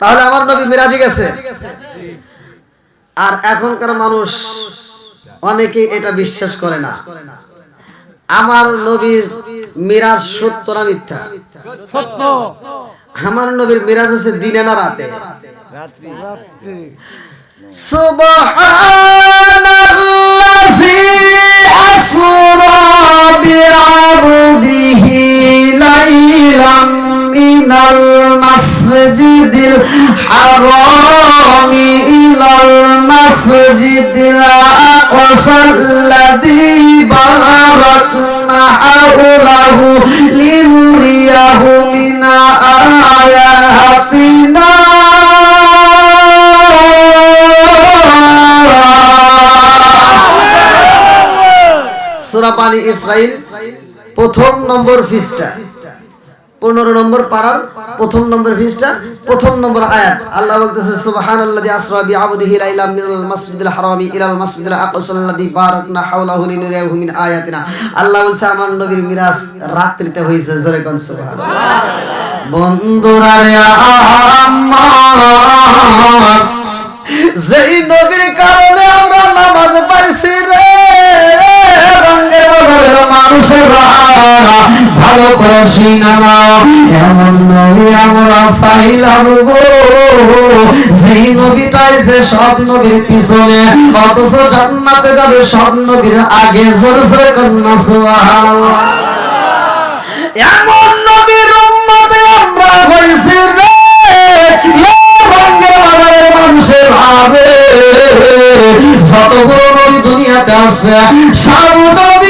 তাহলে আমার নবী মিরাজে গেছে। আর এখনকার মানুষ অনেকে এটা বিশ্বাস করে না। আমার নবীর মিরাজ সত্য না মিথ্যা? সত্য। আমার নবীর মিরাজ হচ্ছে দিনে না রাতে। রাত্রি। রাত্রি। সুবহানাল্লাযী আসরা বিআবদিহি লাইলাম। মিনাল মাসজিদিল হারামি ইলাল মাসজিদিল আকসাল্লাযী বারাকনা হাওলাহু লিনুরিয়াহু মিন আয়াতিনা। সূরা পানি ইসরাইল প্রথম নম্বর ফিসটা পনেরো নম্বর পারার প্রথম নম্বর ফিসটা, প্রথম নম্বর আয়াত। আল্লাহ বলতেছে, সুবহানাল্লাযী আসরা বিআবদিহি লাইলাম মিনাল মাসজিদিল হারামি ইলাল মাসজিদিল আকসাল্লাযী বারাকনা হাওলাহু লিনুরিয়াহু মিন আয়াতিনা। আল্লাহ বলছে, আমার নবীর মিরাজ রাত্রিতে হইছে, জোরে কোন সুবহানাল্লাহ। বন্ধুরা রে আমার, যেই নবীর কারণে আমরা নামাজ পাইছি রে। মানুষের ভালো করে শুনা নাও। এমন নবী আমরা পাইলাম গো। যেই নবীটাই যে সব নবীর পিছনে, অথচ জান্নাতে যাবে সব নবীর আগে, জোরে কন্যা এমন নবীর উম্মতে আমরা হইছি রে। যতগুলো নবী দুনিয়াতে আসছে সব নবীর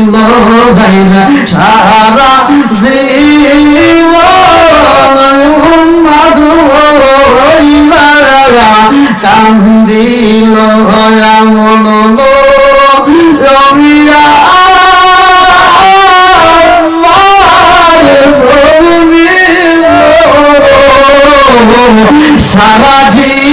ভাইরা সারা জীব মাধু কান্দিল এমন রমিয়া সারা জীব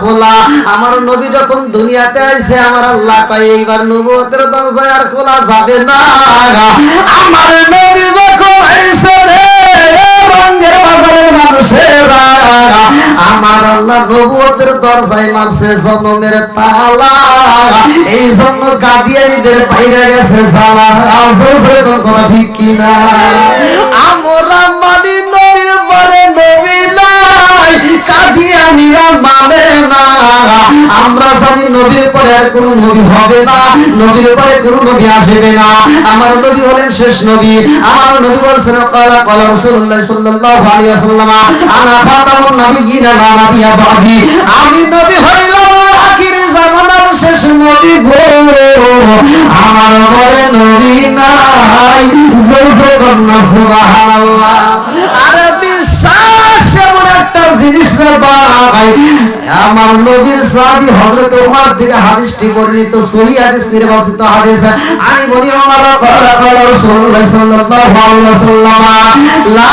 খোলা। এইবার নবুয়তের আর খোলা যাবে না। আমার নবী যখন রঙের বাজারের মানুষেরা আমার আল্লাহ নবুয়তের দরজায় মারছে, জনমের তালা। এই জন্য কাদিয়ানিদের বাইরে গেছে সালা আসল সেরকম কথা ঠিক কিনা? আমরা মানি নবীর পরে নবী কাদিয়ানিরা না। আমরা জানি নবীর পরে আর কোন নবী হবে না, নবীর পরে কোন নবী আসবে না। আমার নবী হলেন শেষ নবী। আমার নবী বলছেন সাল্লাল্লাহু আলাইহি ওয়াসাল্লাম, আনা ফাতামুন আমি নবী হইলাম আখির জামানার শেষ নবী গো। আমার বলে নবী নাই। সুবহানাল্লাহ। জিনিস না ভাই। আমার নবীর সাহাবী হযরত ওমর থেকে হাদিসটি বর্ণিত সহিহ হাদিস, নির্বাচিত হাদিস। আমি বনি ওমর রাসূলুল্লাহ সাল্লাল্লাহু আলাইহি ওয়াসাল্লাম, লা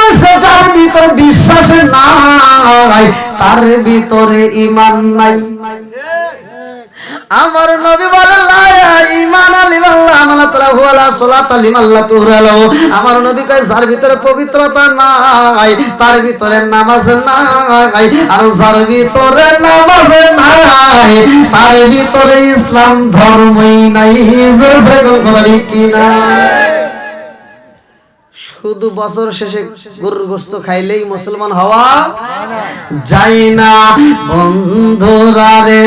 যার ভিতর বিশ্বাসের নাই, তার ভিতরে ঈমান নাই। আমার নবী আমার নবী কয়, যার ভিতরে পবিত্রতা নাই, তার ভিতরে নামাজ নাই, আর যার ভিতরে নামাজ নাই, তার ভিতরে ইসলাম ধর্মই নাই। কি না শুধু বছর শেষে গরুর গোস্ত খাইলেই মুসলমান হওয়া যায় না। বন্ধুরা রে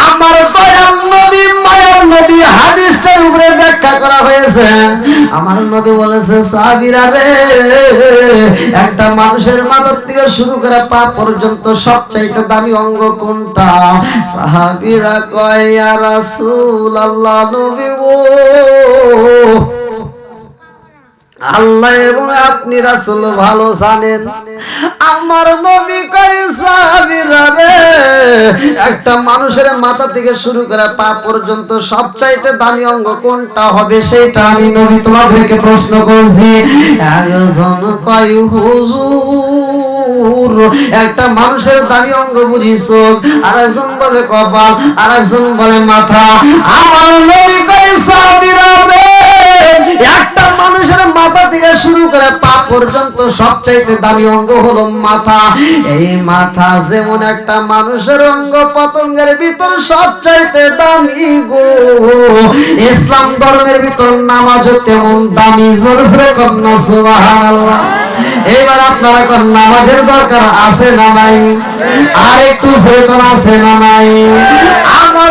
আমার নবী হাদিসটার উপরে ব্যাখ্যা করা হয়েছে। আমার নবী বলেছে, সাহাবীরা রে, একটা মানুষের মাথার থেকে শুরু করে পা পর্যন্ত সবচাইতে দামি অঙ্গ কোনটা? সাহাবীরা কয়, ইয়া রাসূলুল্লাহ, নবী ও আল্লাহ এবং আপনি রাসূল ভালো জানেন। আমার নবী কয় রে? একটা মানুষের মাথা থেকে শুরু করে পা পর্যন্ত সবচাইতে দামি অঙ্গ কোনটা হবে সেটা আমি নবী তোমাদেরকে প্রশ্ন করছি। একজন কয়, হুজুর, একটা মানুষের দামি অঙ্গ বুঝি চোখ আর একজন বলে কপাল আর একজন বলে মাথা। আমার নবী কয় সাহাবীরা রে? একটা মানুষের মাথা থেকে শুরু করে পা পর্যন্ত সবচাইতে দামি অঙ্গ হলো মাথা। এই মাথা যেমন একটা মানুষের অঙ্গ পতঙ্গের ভিতর সবচাইতে দামি গো। ইসলাম ধর্মের ভিতর নামাজ তেমন দামি জোরসে কন্যা সুবহানাল্লাহ। এবার আপনারা কোন, নামাজের দরকার আছে না নাই? আর একটু সেরকম আছে না নাই? আমার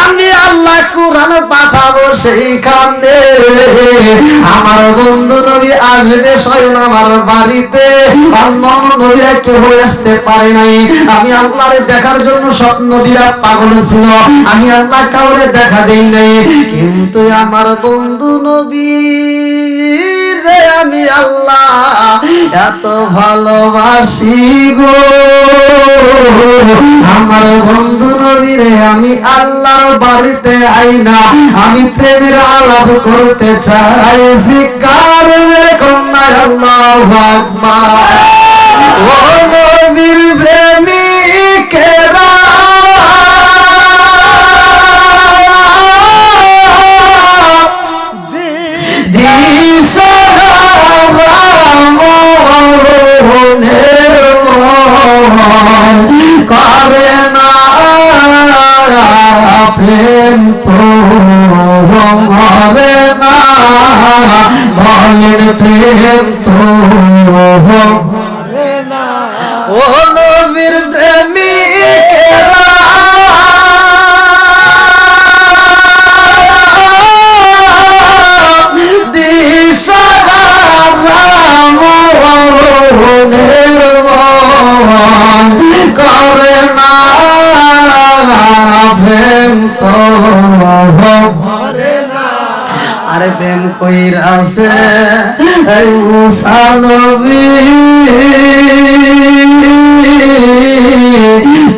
আমি আল্লাহ কোরআন পাঠাবো সেইখানে আমার বন্ধু নবী আসবে স্বয়ং আমার বাড়িতে। অন্য নবীরা কেউ আসতে পারে নাই। আমি আল্লাহরে দেখার জন্য সব নবীরা পাগল ছিল। আমি আল্লাহ কাউরে দেখা দেই নাই। কিন্তু আমার বন্ধু নবী এত ভালোবাসি গো। আমার বন্ধু নবীরে, আমি আল্লাহর বাড়িতে আইনা। আমি প্রেমের আলাপ করতে চাই। শিকার কন্যা আল্লাহ ভাগমা ও নবীর প্রেমিকেরা প্রেম তো মরে না। বলেন প্রেম তো কইরাছে এই মুসা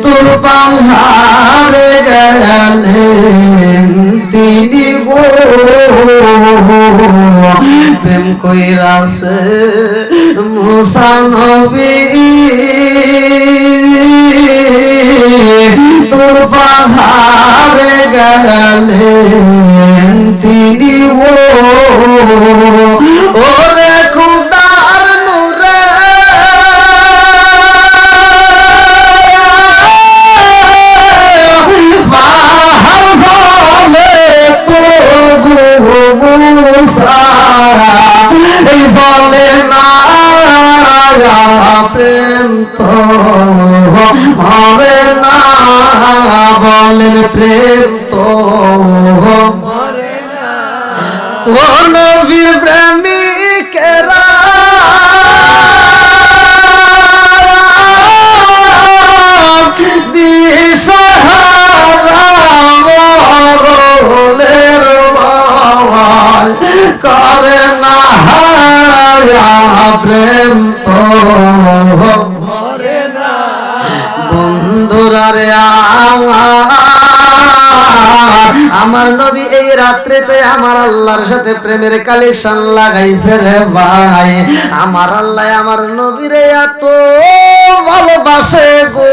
তোর পাহাড়ে গেলেন তিনি প্রেম কইরাছে মুসা নবী। তোর গেলেন তিনি ও ওরে আল্লাহর সাথে প্রেমের কালেকশন লাগাইছে রে ভাই। আমার আল্লাহ আমার নবীরে এত ভালোবাসে গো।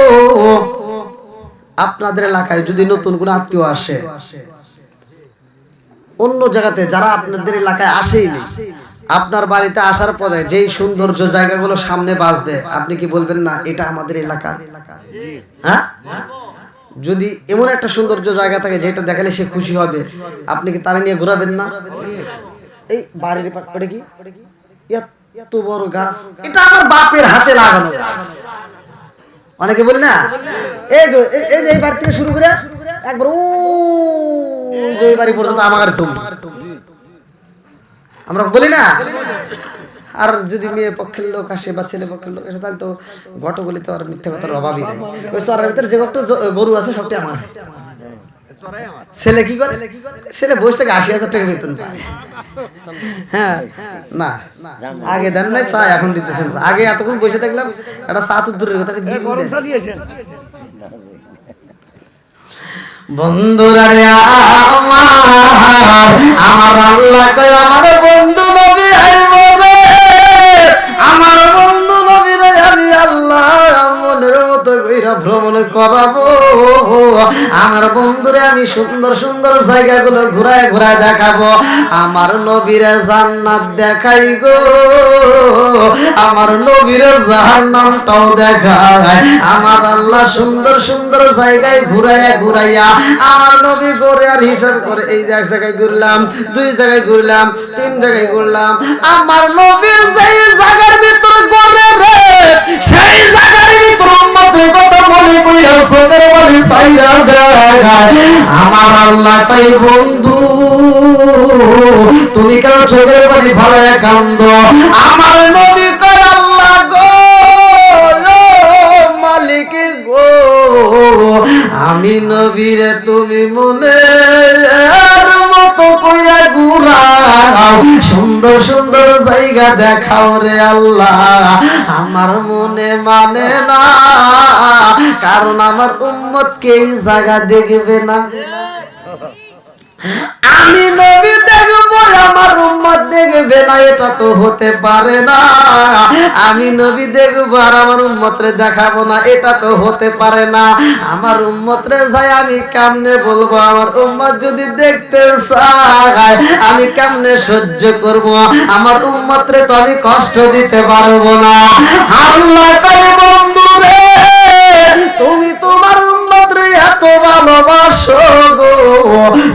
আপনাদের এলাকায় যদি নতুন কোন আত্মীয় আসে, অন্য জায়গাতে যারা আপনাদের এলাকায় আসেই আপনার বাড়িতে আসার পরে যেই সৌন্দর্য জায়গাগুলো সামনে বাসবে আপনি কি বলবেন না, এটা আমাদের এলাকা হ্যাঁ? যদি এমন একটা সৌন্দর্য জায়গা থাকে যেটা দেখালে সে খুশি হবে, আপনি কি তারা নিয়ে ঘোরাবেন না? এই বাড়ির ওটা কি? এত- বড় গাছ। এটা আমার বাপের হাতে লাগানো গাছ। অনেকে বলি না? এই যে, এই- যে এই বাড়ি থেকে শুরু করে একবার ও যে এই বাড়ি পর্যন্ত আমার আমরা বলি না? আর যদি মেয়ে পক্ষের লোক আসে বা ছেলে পক্ষের লোক আসে, তাহলে তো ঘটগুলি তো আর মিথ্যে কথার অভাবই নেই। ওই চরের ভিতরে যে কত গরু আছে সবটি আমার। ছেলে কি করে? ছেলে বসে থেকে আশি হাজার টাকা বেতন পায়। হ্যাঁ না। আগে দেন নাই, চা এখন দিতেছেন। আগে এতক্ষণ বসে থাকলাম, একটা চা তো দূরের কথা বন্ধুরা রে আমার আমার আল্লাহ কয়, আমার বন্ধু আমার বন্ধু নবী জানি আমি আল্লাহ মনের মতো ভ্রমণ করাবো। আমার বন্ধুরে আমি সুন্দর সুন্দর জায়গাগুলো ঘুরায় ঘুরায় দেখাবো। আমার নবীরে জান্নাত দেখাই গো। আমার নবীরে জাহান্নামটাও দেখায়। আমার আল্লাহ সুন্দর সুন্দর জায়গায় ঘুরাইয়া ঘুরাইয়া আমার নবী করে আর হিসাব করে এই এক জায়গায় ঘুরলাম, দুই জায়গায় ঘুরলাম, তিন জায়গায় ঘুরলাম। আমার নবী সেই জায়গার ভিতরে করে রে, সেই জায়গার ভিতর কথা মনে কইরা ছাইরা দেখায় আমার আল্লাহ বন্ধু, তুমি কেন চোখের পানি ফালায় কান্দ? আমার নবী কয় আল্লাহ গো মালিক গো, আমি নবীরে তুমি মনে কইরা ঘুরাও সুন্দর সুন্দর জায়গা দেখাও রে আল্লাহ। আমার মনে মানে না, কারণ আমার উম্মত কে জায়গা দেখবে না। আমি নবী দেখব, আমার উম্মত দেখবে না, এটা তো হতে পারে না। আমি নবী দেখব আর আমার উম্মতরে দেখাবো না, এটা তো হতে পারে না। আমার উম্মতরে যাই আমি কেমনে বলব? আমার উম্মত যদি দেখতে চায়, আমি কেমনে সহ্য করব? আমার উম্মতরে তো আমি কষ্ট দিতে পারব না। আল্লাহ কই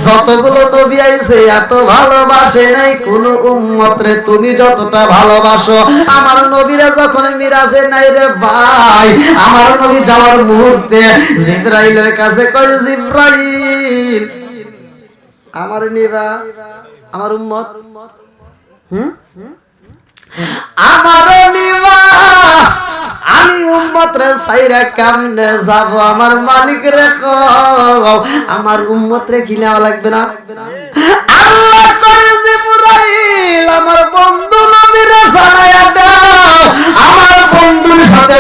যতগুলো নবী আইছে, এত ভালোবাসে নাই কোন উম্মতরে। তুমি যতটা ভালোবাসো, আমার নবীরা যখন মিরাজে নাই রে ভাই, আমার নবী যাওয়ার মুহূর্তে জিব্রাইলের কাছে কয়, জিব্রাইল, আমার নিবা, আমার উম্মত, হুম? আমার নিবা আমি উম্মত রে সাইরা কেমনে যাব? আমার মালিক রে আমার উম্মত রে কি লাগবে না? আল্লাহ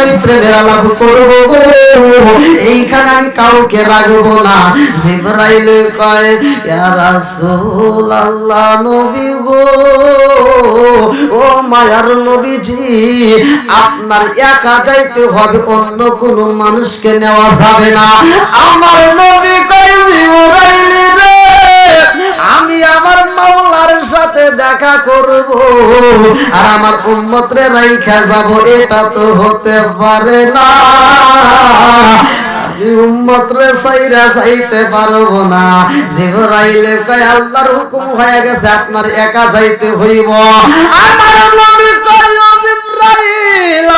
আমি প্রেমের আলাপ করব গো এইখানে আমি কাউকে রাখব না। জিব্রাইল কয়, ইয়া রাসূলুল্লাহ নবী গো, ও মায়ার নবীজি, আপনার একা যাইতে হবে, অন্য কোনো মানুষকে নেওয়া যাবে না। আমার নবী কয়, জিব্রাইল মাওলার সাথে দেখা করব। আর আমার উম্মতরে রাইখা যাব, এটা তো হতে পারে না। সাইরা পারব না। আল্লাহর হুকুম আপনার একা যাইতে হইব। আমার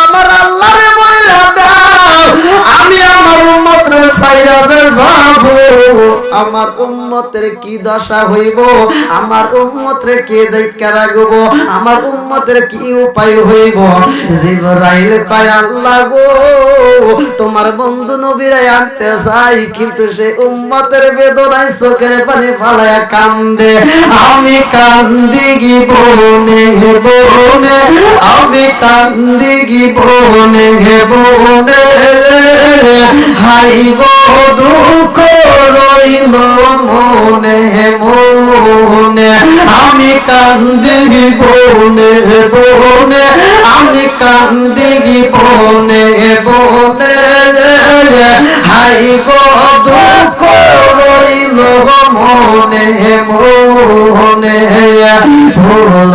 আমার আল্লাহরে আমি আমার উম্মতরে যাব আমার কি দশা হইব? আমার কে দেখা রাখব? আমার কি উপায় হইব? আল্লাহ গো, তোমার বন্ধু নবীরা আনতে চাই, কিন্তু সে উম্মতের বেদনায় চোখের পানি ফালায়া কান্দে। আমি কান্দি গি বনে বনে আমি কান্দি গি বনে বনে হাই গো দুঃখ রইল মনে মনে। আমি কান্দি বনে বনে, আমি কান্দি বনে বনে। হাইব দুঃখ রইল মনে মনে ফুল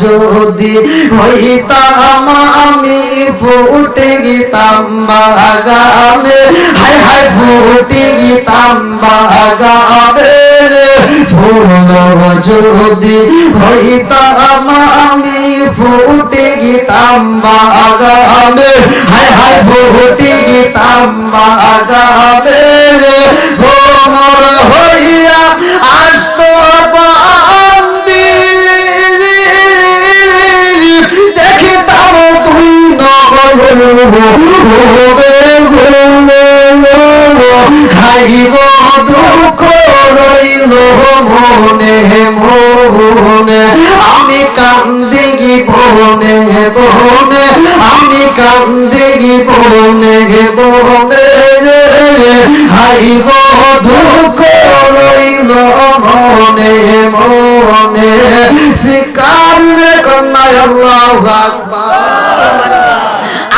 যদি হইতাম আমি ফুটে গীতাম বাগানে। হাই হাই ফুটে গীতাম বাগানে। ফুল যদি হইতাম আমি ফুটে গীতাম বাগানে হাই হাই ফুটে গীতাম বাগানে ভোমর হইয়া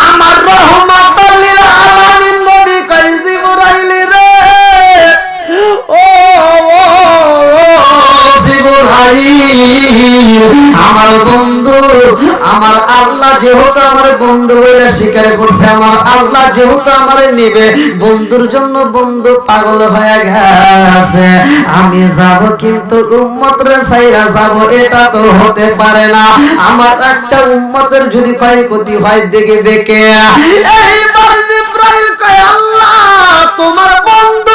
আমার রহমত আলামিন নবী কই জিবরাইল রে? আমার বন্ধু আমার আল্লাহ যেহেতু আমার বন্ধু স্বীকার করছে, আমার আল্লাহ যেহেতু আমারে নিবে, বন্ধুর জন্য বন্ধু পাগল হয়ে গেছে। আমি যাব কিন্তু উম্মতরে সাইরা যাব, এটা তো হতে পারে না। আমার একটা উম্মতের যদি ক্ষয়ক্ষতি হয়, দেখে দেখে। আল্লাহ, তোমার বন্ধু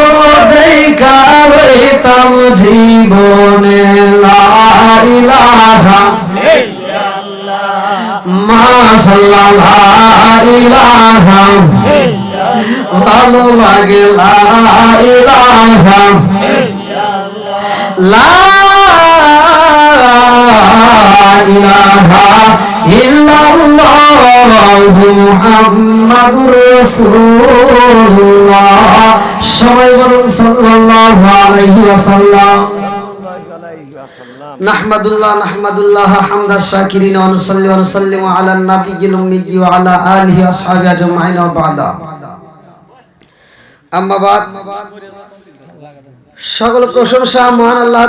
হইতাম জীবনে লা ইলাহা মাশাআল্লাহ লা ইলাহা ভালো লাগে লা ইলাহা লা ইলাহা ইল্লাল্লাহু সকল প্রশংসা মহান আল্লাহ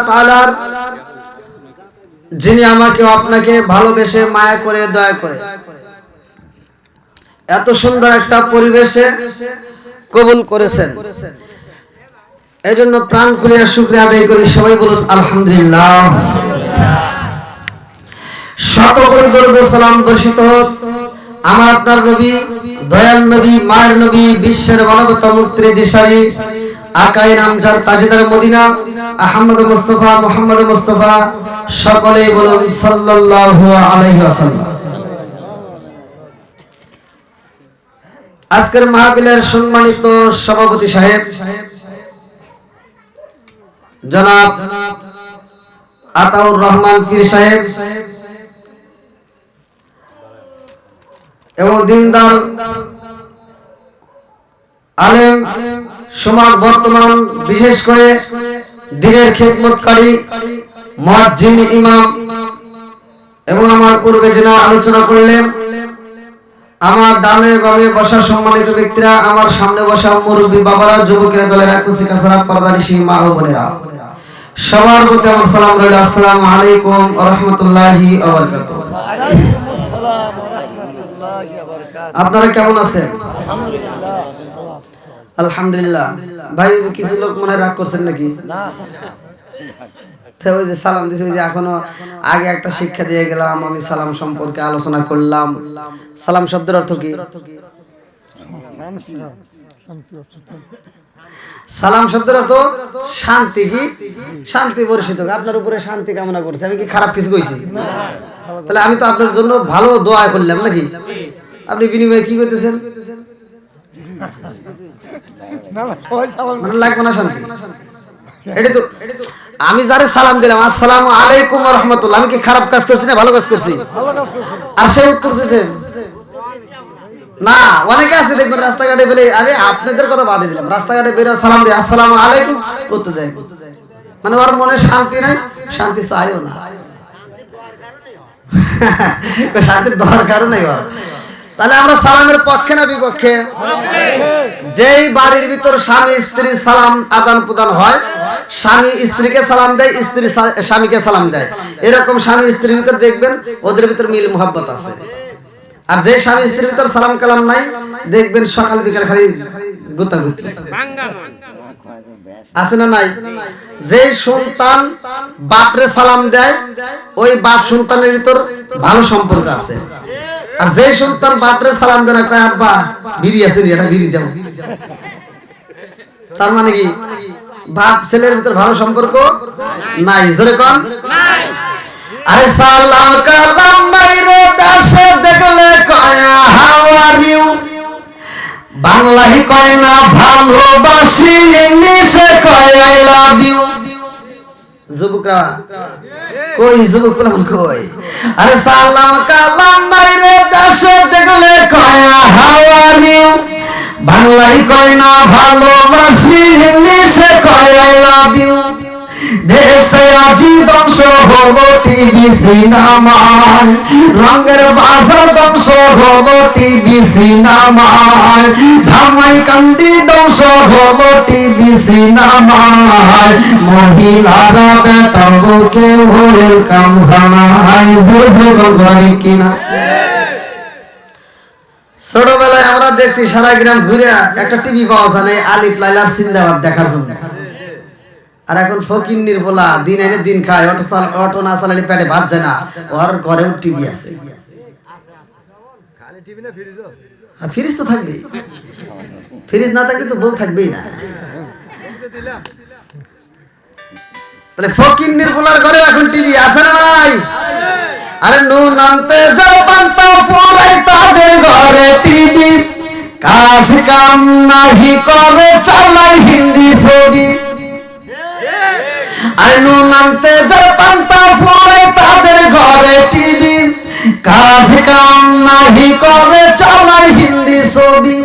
যিনি আমাকে আপনাকে ভালোবেসে মায়া করে দয়া করে। এত সুন্দর একটা পরিবেশে কবুল করেছেন। এই জন্য প্রাণ খুলিয়া শুক্রিয়া আদায় করি। সবাই বলুন, আলহামদুলিল্লাহ। শত দরুদ সালাম আমার আপনার নবী, দয়াল নবী, মায়ের নবী, বিশ্বের দিশারি, আকাই নামজার Medina, Ahmad Mustafa, Muhammad Mustafa, সকলেই বলুন, সাল্লাল্লাহু আলাইহি ওয়াসাল্লাম। আজকের মাহফিলের সম্মানিত সভাপতি সাহেব, জনাব আতাউর রহমান পীর সাহেব এবং দিনদার আলেম সমাজ বর্তমান, বিশেষ করে দিনের খেদমতকারী মুয়াজ্জিন ইমাম এবং আমার পূর্বে যেনা আলোচনা করলেন আমার ডানে বামে বসা সম্মানিত ব্যক্তিরা, আমার সামনে বসা মুরব্বী বাবারা, যুবকেরা, দলের একুশি কাছাড়া পরদানিসী মা ও বোনেরা। সবার প্রতি আমার সালাম রইল। আসসালামু আলাইকুম ওয়া রাহমাতুল্লাহি ওয়া বারাকাতুহু। আপনারা কেমন আছেন? আলহামদুলিল্লাহ। ভাই, কিছু লোক মনে রাগ করছেন নাকি? তো ওই যে সালাম দিছে ওই যে এখনও আগে একটা শিক্ষা দিয়ে গেলাম আমি সালাম সম্পর্কে আলোচনা করলাম। সালাম শব্দের অর্থ কি? সালাম শব্দের অর্থ শান্তি কি? শান্তি পরিচিত আপনার উপরে শান্তি কামনা করছে আমি কি খারাপ কিছু কইছি? তাহলে আমি তো আপনার জন্য ভালো দোয়া করলাম নাকি? আপনি বিনিময়ে কি করতেছেন? মানে লাগবে না শান্তি? এটা তো আমি যারে সালাম দিলাম আসসালাম আলাইকুম রাহমাতুল্লাহ। আমি কি খারাপ কাজ করছি না ভালো কাজ করছি? আর সে উত্তর না অনেকে আছে দেখবেন রাস্তাঘাটে বলে আরে আপনাদের কথা বাদে দিলাম। রাস্তাঘাটে বেরো সালাম দিয়ে আসসালামু আলাইকুম উত্তর দেয়। মানে ওর মনে শান্তি নাই শান্তি চাইও না। শান্তির দরকারও নাই ওর। তাহলে আমরা সালামের পক্ষে না বিপক্ষে? যেই বাড়ির ভিতর স্বামী, স্ত্রী সালাম আদান প্রদান হয়, স্বামী স্ত্রীকে সালাম দেয়, স্ত্রী স্বামীকে সালাম দেয়। এরকম স্বামী স্ত্রীর ভিতর দেখবেন ওদের ভিতর মিল মোহাব্বত আছে। আর যে স্বামী স্ত্রীর ভিতর সালাম কালাম নাই, দেখবেন সকাল বিকাল খালি গুতাগুতি। আছে না নাই? যে সন্তান বাপরে সালাম দেয়, ওই বাপ সন্তানের ভিতর ভালো সম্পর্ক আছে। আর যে সন্তান বাপরে সালাম দেয় না কয় আব্বা বিড়ি আছে এটা বিড়ি দেব। তার মানে কি? বাপ ছেলের ভিতর ভালো সম্পর্ক নাই জোরে কন। আরে সালাম কালাম নাই রে দাসে দেখলে কয় হাউ আর ইউ? বাংলায় কয় না ভালোবাসি ইংলিশে কয় আই লাভ ইউ। যুবকরা কই যুবক কই? আরে সালাম কালাম নাই রে দেশে দেখলে কয়া ইউ বাংলায় কয় না, ভালোবাসি ইংলিশে কয় আই লাভ ইউ দেশে আজি ধ্বংস টিভি রঙের ধ্বংস টিভি ধামাই কান্দি ধ্বংস টিভি মহিলারা কিনা? ছোটবেলায় আমরা দেখতে সারা গ্রাম ঘুরে একটা টিভি পাওয়া যায় আলিফ লাইলার সিন্দাবাদ দেখার জন্য। আর এখন ফকির নির্ভলা দিন এনে দিন খায় অটো অটো না চালালে পেটে ভাত যায় না। ওর ঘরেও টিভি আছে। ফ্রিজ তো থাকবে ফ্রিজ না থাকলে তো বউ থাকবেই না। তাহলে ঘরে এখন টিভি আছে না নাই? আরে নুন আনতে যাও পান্তা ফুরাই তাদের ঘরে টিভি। কাজ কাম নাহি করে চালাই হিন্দি ছবি। আরে নুন আনতে যাও পান্তা ফুরাই তাদের ঘরে টিভি। কাজ কাম নাহি করে চালাই হিন্দি ছবি।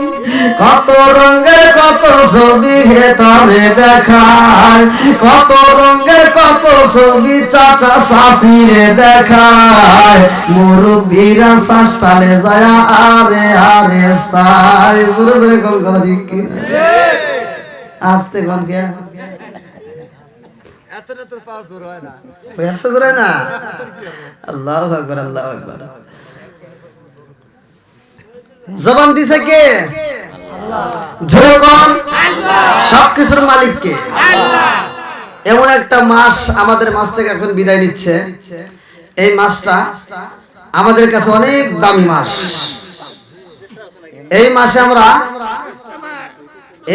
কত রঙের কত ছবি হে তরে দেখায়। কত রঙের কত ছবি চাচা শাশিরে দেখায়। মুরব্বীরা শাসটালে যায় আরে আরে সাই জোরে জোরে কোন কথা ঠিক আসতে কোন কে? জবান দিছে কে? জোরে কোন। সব কিছুর মালিক কে? এমন একটা মাস আমাদের মাস থেকে এখন বিদায় নিচ্ছে। এই মাসটা আমাদের কাছে অনেক দামি মাস। এই মাসে আমরা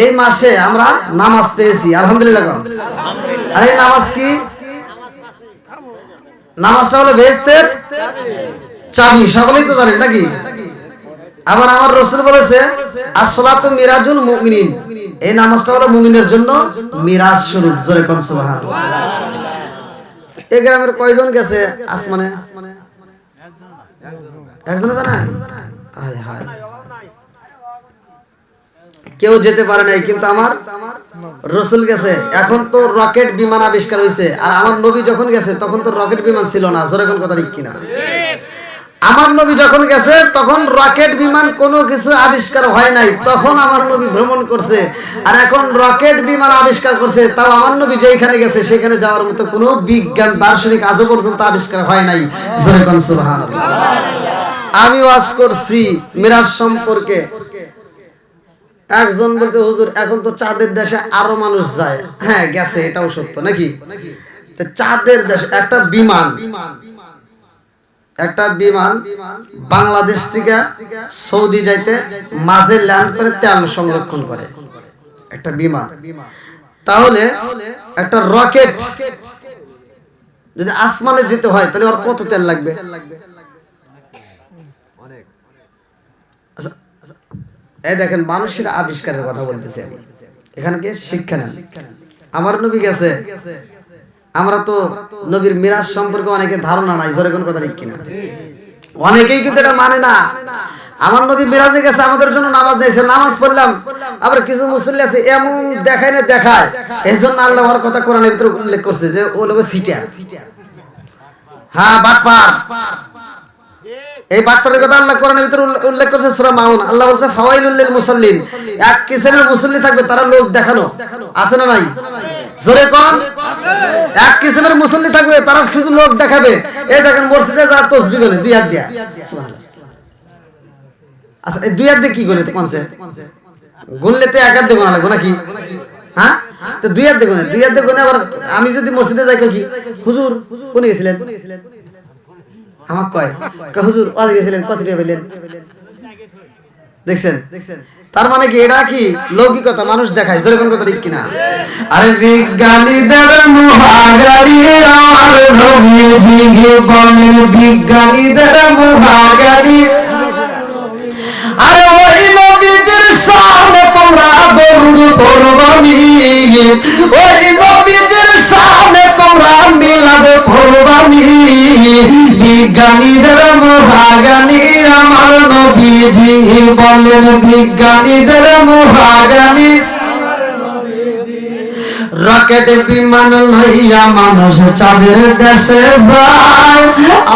এই মাসে আমরা নামাজ পেয়েছি, আলহামদুলিল্লাহ আর এই নামাজ কি? নামাজটা হলো বেহেস্তের চাবি, সকলেই তো জানেন নাকি? আবার আমার রসুল বলেছে, আসসালাতু মিরাজুল মুমিনিন। এই নামাজটা হলো মুমিনের জন্য মিরাজ স্বরূপ, জোরে এই গ্রামের কয়জন গেছে আসমানে? একজনে জানা? হায় হায়। কেউ যেতে পারে নাই, কিন্তু আমার রসুল গেছে। এখন তো রকেট বিমান আবিষ্কার হয়েছে আর আমার নবী যখন গেছে, তখন তো রকেট বিমান ছিল না। জোরে কোন কথা ঠিক কিনা? আমার নবী যখন গেছে, তখন রকেট বিমান কোনো কিছু আবিষ্কার হয় নাই। তখন আমার নবী ভ্রমণ করছে, আর এখন রকেট বিমান আবিষ্কার করছে, তাও আমার নবী যেখানে গেছে, সেখানে যাওয়ার মতো কোনো বিজ্ঞান, দার্শনিক আজও পর্যন্ত আবিষ্কার হয় নাই। জোরে কোন সুবহানাল্লাহ। আমি ওয়াজ করছি মিরাজ সম্পর্কে। একজন বলতে হুজুর, এখন তো চাঁদের দেশে আরও মানুষ যায়। হ্যাঁ গেছে, এটাও সত্য, নাকি? চাঁদের দেশে একটা বিমান একটা বিমান বাংলাদেশ থেকে সৌদি যাইতে মাঝে ল্যান্ড করে তেল সংরক্ষণ করে। একটা বিমান। তাহলে একটা রকেট যদি আসমানে যেতে হয়, তাহলে ওর কত তেল লাগবে? অনেক আচ্ছা, আচ্ছা, এই দেখেন, মানুষের আবিষ্কারের কথা বলতেছি আমি। এখানে কি? শিক্ষা নেন। আমার নবী গেছে। আমরা তো নবীর মিরাজ সম্পর্কে অনেকে ধারণা নাই, জোরে কোন কথা ঠিক কিনা? অনেকেই কিন্তু এটা মানে না। আমার নবী মিরাজে গেছে, আমাদের জন্য নামাজ দিয়েছে, নামাজ পড়লাম। আবার কিছু মুসল্লি আছে, এমন দেখায় না, দেখায়। এই জন্য আল্লাহর কথা কোরআনের ভিতরে উল্লেখ করছে যে ও লোক সিটার হ্যাঁ বাটপার। এই বাটপারের কথা আল্লাহ কোরআনের ভিতরে উল্লেখ করছে সূরা মাউন। আল্লাহ বলছে, ফাওয়াইলুল লিল মুসাল্লিন। এক কিসেমের মুসল্লি থাকবে, তারা লোক দেখানো। আছে না নাই? জোরে কোন। এক কিসেমের মুসল্লি থাকবে, তারা শুধু লোক দেখাবে। এই দেখেন, মসজিদে যা তসবিহ বলে দুই হাত দিয়া। সুবহানাল্লাহ। আচ্ছা এই দুই হাত দিয়ে কি করে কোনছে গুনলে তো এক হাত দিয়ে গোনা লাগবে নাকি? হ্যাঁ? তো দুই হাত দিয়ে গুনে, দুই হাত দিয়ে গুনে, আবার আমি যদি মসজিদে যাই কি? হুজুর, কোনে গেছিলেন? আমার কয় হুজুর, ওয়াজ গেছিলেন কত টাকা পেলেন দেখছেন? তার মানে কি, এটা কি লৌকিকতা মানুষ দেখায়? জোরে কোন কথা ঠিক কিনা? আরে বিজ্ঞানীদের মহাগাড়ি, আমার নবীজি বলেন বিজ্ঞানীদের মহাগাড়ি। আরে ওই নবীজির সামনে তোমরা দরুদ পড়বানি ওই নবীজির সামনে তোমরা মিলাদ পড়বানি বিজ্ঞানীদের মহাগানি আমার নবীজি বলেন বিজ্ঞানীদের মহাগানি রকেট বিমান লইয়া মানুষ চাঁদের দেশে যায়।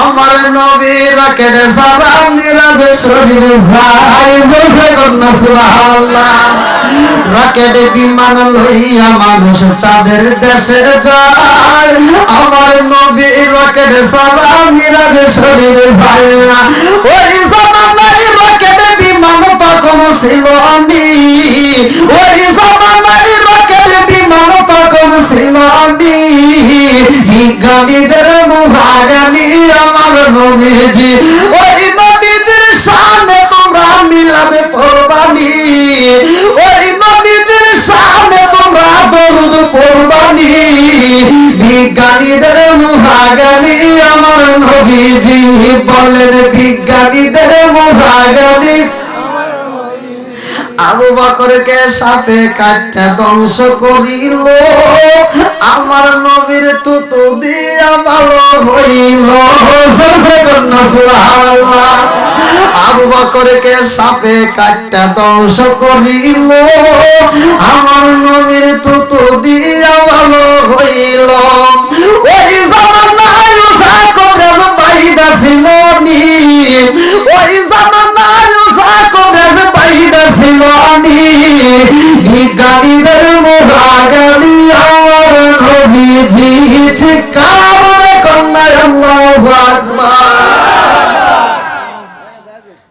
আমার নবী রকেট সারা মিরাজ শরীর যায়। জোসে কন্যা সুবহানাল্লাহ রকেট বিমান লইয়া মানুষ চাঁদের দেশে যায়। আমার নবী রকেট সারা মিরাজ শরীর যায় ওই জামানায় রকেট বিমান তখন ছিল নি। ওই জামানায় রকেট বিমান তখন ছিল নি। বিজ্ঞানীদের মুভাগানি আমার নবীজি। ওই নবীজির সামনে তোমরা মিলাবে পড়বানি ওই বিজ্ঞানীদের মুভাগানি আমার নবীজি বলেন বিজ্ঞানীদের মুভাগানি আবু বকরকে সাপে কাটটা ধ্বংস করিল, আমার নবীর তুতু দিয়া ভালো হইল। সুবহানাল্লাহ। আবু বকরকে সাপে কাটটা ধ্বংস করিল। আমার নবীর তুতু দিয়া ভালো হইল। ওই জামানায় উসা করে বাইদা ছিল নি। ওই জামানায় উসা করে বাইদা ছিল নি। বিজ্ঞানীদের মুখ লাগালি আমার নবীজি চিৎকার করে কন্যা আল্লাহু আকবার।